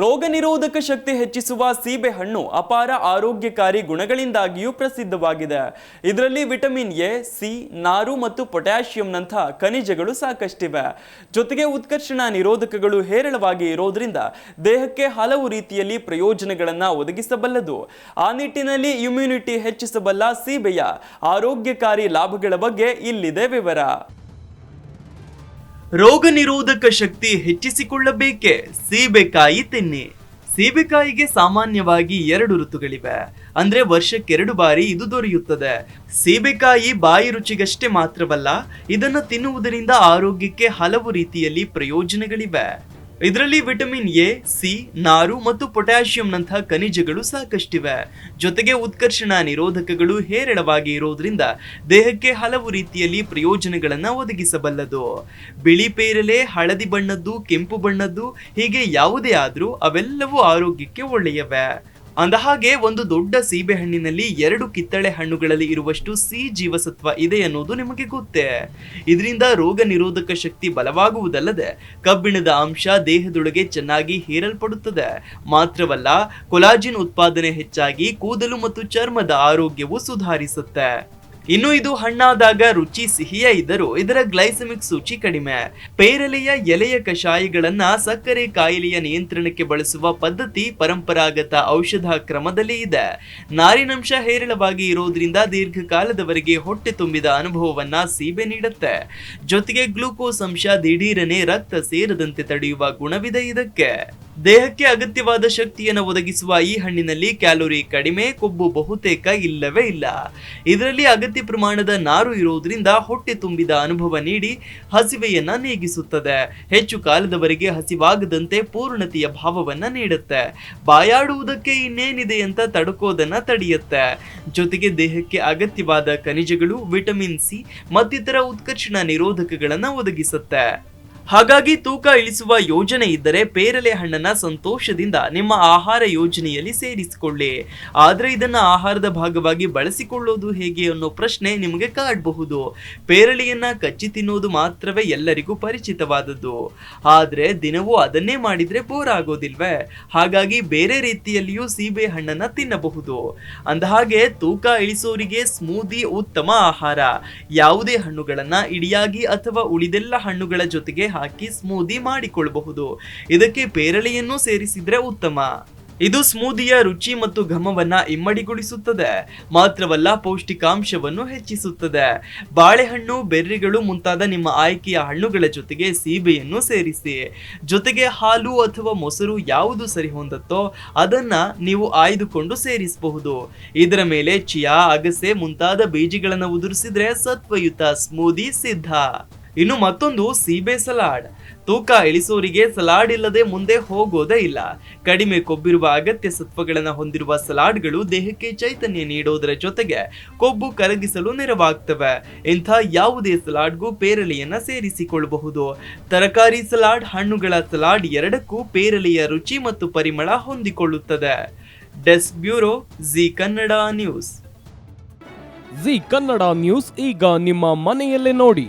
ರೋಗ ನಿರೋಧಕ ಶಕ್ತಿ ಹೆಚ್ಚಿಸುವ ಸೀಬೆ ಹಣ್ಣು ಅಪಾರ ಆರೋಗ್ಯಕಾರಿ ಗುಣಗಳಿಂದಾಗಿಯೂ ಪ್ರಸಿದ್ಧವಾಗಿದೆ. ಇದರಲ್ಲಿ ವಿಟಮಿನ್ ಎ, ಸಿ, ನಾರು ಮತ್ತು ಪೊಟ್ಯಾಷಿಯಂನಂತಹ ಖನಿಜಗಳು ಸಾಕಷ್ಟಿವೆ. ಜೊತೆಗೆ ಉತ್ಕರ್ಷಣ ನಿರೋಧಕಗಳು ಹೇರಳವಾಗಿ ಇರೋದ್ರಿಂದ ದೇಹಕ್ಕೆ ಹಲವು ರೀತಿಯಲ್ಲಿ ಪ್ರಯೋಜನಗಳನ್ನು ಒದಗಿಸಬಲ್ಲದು. ಆ ನಿಟ್ಟಿನಲ್ಲಿ ಇಮ್ಯುನಿಟಿ ಹೆಚ್ಚಿಸಬಲ್ಲ ಸೀಬೆಯ ಆರೋಗ್ಯಕಾರಿ ಲಾಭಗಳ ಬಗ್ಗೆ ಇಲ್ಲಿದೆ ವಿವರ. ರೋಗ ನಿರೋಧಕ ಶಕ್ತಿ ಹೆಚ್ಚಿಸಿಕೊಳ್ಳಬೇಕೆ? ಸೀಬೆಕಾಯಿ ತಿನ್ನಿ. ಸೀಬೆಕಾಯಿಗೆ ಸಾಮಾನ್ಯವಾಗಿ ಎರಡು ಋತುಗಳಿವೆ. ಅಂದ್ರೆ ವರ್ಷಕ್ಕೆರಡು ಬಾರಿ ಇದು ದೊರೆಯುತ್ತದೆ. ಸೀಬೆಕಾಯಿ ಬಾಯಿ ರುಚಿಗಷ್ಟೇ ಮಾತ್ರವಲ್ಲ, ಇದನ್ನು ತಿನ್ನುವುದರಿಂದ ಆರೋಗ್ಯಕ್ಕೆ ಹಲವು ರೀತಿಯಲ್ಲಿ ಪ್ರಯೋಜನಗಳಿವೆ. ಇದರಲ್ಲಿ ವಿಟಮಿನ್ ಎ, ಸಿ, ನಾರು ಮತ್ತು ಪೊಟ್ಯಾಷಿಯಂನಂತಹ ಖನಿಜಗಳು ಸಾಕಷ್ಟಿವೆ. ಜೊತೆಗೆ ಉತ್ಕರ್ಷಣ ನಿರೋಧಕಗಳು ಹೇರಳವಾಗಿ ಇರೋದ್ರಿಂದ ದೇಹಕ್ಕೆ ಹಲವು ರೀತಿಯಲ್ಲಿ ಪ್ರಯೋಜನಗಳನ್ನು ಒದಗಿಸಬಲ್ಲದು. ಬಿಳಿ ಪೇರಲೆ ಹಳದಿ ಬಣ್ಣದ್ದು, ಕೆಂಪು ಬಣ್ಣದ್ದು ಹೀಗೆ ಯಾವುದೇ ಆದರೂ ಅವೆಲ್ಲವೂ ಆರೋಗ್ಯಕ್ಕೆ ಒಳ್ಳೆಯವೆ. ಅಂದಹಾಗೆ, ಒಂದು ದೊಡ್ಡ ಸೀಬೆ ಹಣ್ಣಿನಲ್ಲಿ ಎರಡು ಕಿತ್ತಳೆ ಹಣ್ಣುಗಳಲ್ಲಿ ಇರುವಷ್ಟು ಸಿ ಜೀವಸತ್ವ ಇದೆ ಅನ್ನೋದು ನಿಮಗೆ ಗೊತ್ತೇ? ಇದರಿಂದ ರೋಗ ನಿರೋಧಕ ಶಕ್ತಿ ಬಲವಾಗುವುದಲ್ಲದೆ, ಕಬ್ಬಿಣದ ಅಂಶ ದೇಹದೊಳಗೆ ಚೆನ್ನಾಗಿ ಹೀರಲ್ಪಡುತ್ತದೆ. ಮಾತ್ರವಲ್ಲ, ಕೊಲಾಜಿನ್ ಉತ್ಪಾದನೆ ಹೆಚ್ಚಾಗಿ ಕೂದಲು ಮತ್ತು ಚರ್ಮದ ಆರೋಗ್ಯವು ಸುಧಾರಿಸುತ್ತೆ. ಇನ್ನು ಇದು ಹಣ್ಣಾದಾಗ ರುಚಿ ಸಿಹಿಯ ಇದ್ದರೂ ಇದರ ಗ್ಲೈಸಮಿಕ್ ಸೂಚಿ ಕಡಿಮೆ. ಪೇರಲೆಯ ಎಲೆಯ ಕಷಾಯಗಳನ್ನ ಸಕ್ಕರೆ ಕಾಯಿಲೆಯ ನಿಯಂತ್ರಣಕ್ಕೆ ಬಳಸುವ ಪದ್ಧತಿ ಪರಂಪರಾಗತ ಔಷಧ ಕ್ರಮದಲ್ಲಿ ಇದೆ. ನಾರಿನಂಶ ಹೇರಳವಾಗಿ ಇರೋದ್ರಿಂದ ದೀರ್ಘಕಾಲದವರೆಗೆ ಹೊಟ್ಟೆ ತುಂಬಿದ ಅನುಭವವನ್ನ ಸೀಬೆ ನೀಡುತ್ತೆ. ಜೊತೆಗೆ ಗ್ಲೂಕೋಸ್ ಅಂಶ ದಿಢೀರನೆ ರಕ್ತ ಸೇರದಂತೆ ತಡೆಯುವ ಗುಣವಿದೆ ಇದಕ್ಕೆ. ದೇಹಕ್ಕೆ ಅಗತ್ಯವಾದ ಶಕ್ತಿಯನ್ನು ಒದಗಿಸುವ ಈ ಹಣ್ಣಿನಲ್ಲಿ ಕ್ಯಾಲೋರಿ ಕಡಿಮೆ, ಕೊಬ್ಬು ಬಹುತೇಕ ಇಲ್ಲವೇ ಇಲ್ಲ. ಇದರಲ್ಲಿ ಅಗತ್ಯ ಪ್ರಮಾಣದ ನಾರು ಇರುವುದರಿಂದ ಹೊಟ್ಟೆ ತುಂಬಿದ ಅನುಭವ ನೀಡಿ ಹಸಿವೆಯನ್ನ ನೀಗಿಸುತ್ತದೆ. ಹೆಚ್ಚು ಕಾಲದವರೆಗೆ ಹಸಿವಾಗದಂತೆ ಪೂರ್ಣತೆಯ ಭಾವವನ್ನ ನೀಡುತ್ತೆ. ಬಾಯಾಡುವುದಕ್ಕೆ ಇನ್ನೇನಿದೆ ಅಂತ ತಡಕೋದನ್ನ ತಡೆಯುತ್ತೆ. ಜೊತೆಗೆ ದೇಹಕ್ಕೆ ಅಗತ್ಯವಾದ ಖನಿಜಗಳು, ವಿಟಮಿನ್ ಸಿ ಮತ್ತಿತರ ಉತ್ಕರ್ಷಣ ನಿರೋಧಕಗಳನ್ನು ಒದಗಿಸುತ್ತೆ. ಹಾಗಾಗಿ ತೂಕ ಇಳಿಸುವ ಯೋಜನೆ ಇದ್ದರೆ ಪೇರಲೆ ಹಣ್ಣನ್ನು ಸಂತೋಷದಿಂದ ನಿಮ್ಮ ಆಹಾರ ಯೋಜನೆಯಲ್ಲಿ ಸೇರಿಸಿಕೊಳ್ಳಿ. ಆದರೆ ಇದನ್ನ ಆಹಾರದ ಭಾಗವಾಗಿ ಬಳಸಿಕೊಳ್ಳೋದು ಹೇಗೆ ಅನ್ನೋ ಪ್ರಶ್ನೆ ನಿಮಗೆ ಕಾಡಬಹುದು. ಪೇರಳೆಯನ್ನು ಕಚ್ಚಿ ತಿನ್ನೋದು ಮಾತ್ರವೇ ಎಲ್ಲರಿಗೂ ಪರಿಚಿತವಾದದ್ದು. ಆದರೆ ದಿನವೂ ಅದನ್ನೇ ಮಾಡಿದ್ರೆ ಬೋರ್ ಆಗೋದಿಲ್ವೇ? ಹಾಗಾಗಿ ಬೇರೆ ರೀತಿಯಲ್ಲಿಯೂ ಸೀಬೆ ಹಣ್ಣನ್ನು ತಿನ್ನಬಹುದು. ಅಂದಹಾಗೆ ತೂಕ ಇಳಿಸೋರಿಗೆ ಸ್ಮೂದಿ ಉತ್ತಮ ಆಹಾರ. ಯಾವುದೇ ಹಣ್ಣುಗಳನ್ನು ಇಡಿಯಾಗಿ ಅಥವಾ ಉಳಿದೆಲ್ಲ ಹಣ್ಣುಗಳ ಜೊತೆಗೆ ಹಾಕಿ ಸ್ಮೂದಿ ಮಾಡಿಕೊಳ್ಳಬಹುದು. ಇದಕ್ಕೆ ಪೇರಳೆಯನ್ನು ಸೇರಿಸಿದ್ರೆ ಉತ್ತಮ. ಇದು ಸ್ಮೂದಿಯ ರುಚಿ ಮತ್ತು ಘಮವನ್ನ ಇಮ್ಮಡಿಗೊಳಿಸುತ್ತದೆ. ಮಾತ್ರವಲ್ಲ ಪೌಷ್ಟಿಕಾಂಶವನ್ನು ಹೆಚ್ಚಿಸುತ್ತದೆ. ಬಾಳೆಹಣ್ಣು, ಬೆರ್ರಿಗಳು ಮುಂತಾದ ನಿಮ್ಮ ಆಯ್ಕೆಯ ಹಣ್ಣುಗಳ ಜೊತೆಗೆ ಸೀಬೆಯನ್ನು ಸೇರಿಸಿ. ಜೊತೆಗೆ ಹಾಲು ಅಥವಾ ಮೊಸರು ಯಾವುದು ಸರಿ ಹೊಂದತ್ತೋ ಅದನ್ನ ನೀವು ಆಯ್ದುಕೊಂಡು ಸೇರಿಸಬಹುದು. ಇದರ ಮೇಲೆ ಚಿಯಾ, ಅಗಸೆ ಮುಂತಾದ ಬೀಜಗಳನ್ನು ಉದುರಿಸಿದ್ರೆ ಸತ್ವಯುತ ಸ್ಮೂದಿ ಸಿದ್ಧ. ಇನ್ನು ಮತ್ತೊಂದು ಸೀಬೆ ಸಲಾಡ್. ತೂಕ ಇಳಿಸೋರಿಗೆ ಸಲಾಡ್ ಇಲ್ಲದೆ ಮುಂದೆ ಹೋಗೋದೇ ಇಲ್ಲ. ಕಡಿಮೆ ಕೊಬ್ಬಿರುವ ಅಗತ್ಯ ಸತ್ವಗಳನ್ನು ಹೊಂದಿರುವ ಸಲಾಡ್ಗಳು ದೇಹಕ್ಕೆ ಚೈತನ್ಯ ನೀಡೋದರ ಜೊತೆಗೆ ಕೊಬ್ಬು ಕರಗಿಸಲು ನೆರವಾಗ್ತವೆ. ಇಂಥ ಯಾವುದೇ ಸಲಾಡ್ಗೂ ಪೇರಲೆಯನ್ನು ಸೇರಿಸಿಕೊಳ್ಳಬಹುದು. ತರಕಾರಿ ಸಲಾಡ್, ಹಣ್ಣುಗಳ ಸಲಾಡ್ ಎರಡಕ್ಕೂ ಪೇರಲೆಯ ರುಚಿ ಮತ್ತು ಪರಿಮಳ ಹೊಂದಿಕೊಳ್ಳುತ್ತದೆ. Desk bureau Zee Kannada news. Zee Kannada news ಈಗ ನಿಮ್ಮ ಮನೆಯಲ್ಲೇ ನೋಡಿ.